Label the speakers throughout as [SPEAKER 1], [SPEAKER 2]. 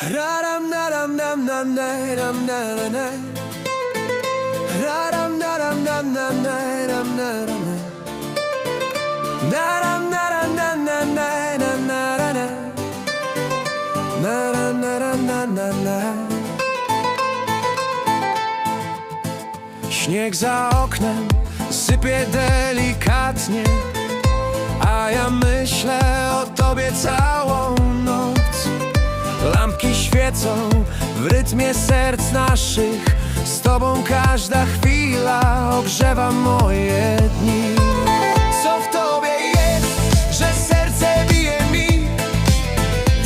[SPEAKER 1] Raram naram nam nam naram na na Raram naram nam nam naram na na Naram naram nam nam naram na na na Naram naram nam nam na. Śnieg za oknem sypie delikatnie A ja myślę o tobie całą noc Lampki świecą w rytmie serc naszych Z tobą każda chwila ogrzewa moje dni Co w tobie jest, że serce bije mi?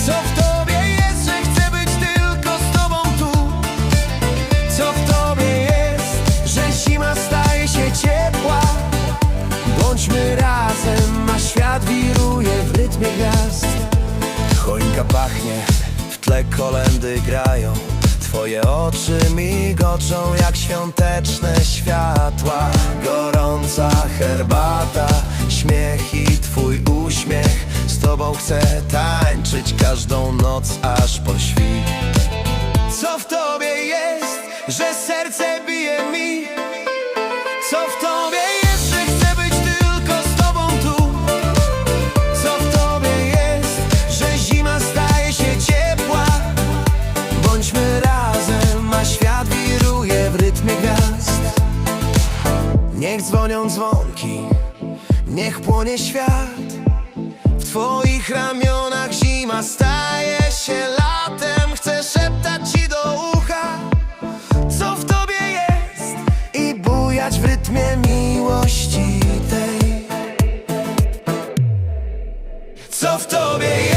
[SPEAKER 1] Co w tobie jest, że chcę być tylko z tobą tu? Co w tobie jest, że zima staje się ciepła? Bądźmy razem, a świat wiruje w rytmie gwiazd Choinka pachnie, tle kolendy grają. Twoje oczy migoczą jak świąteczne światła. Gorąca herbata, śmiech i twój uśmiech. Z tobą chcę tańczyć każdą noc aż po świt. Co w tobie jest, że serce bije Niech dzwonią dzwonki, niech płonie świat. W twoich ramionach zima staje się latem. Chcę szeptać ci do ucha, co w tobie jest I bujać w rytmie miłości tej. Co w tobie jest,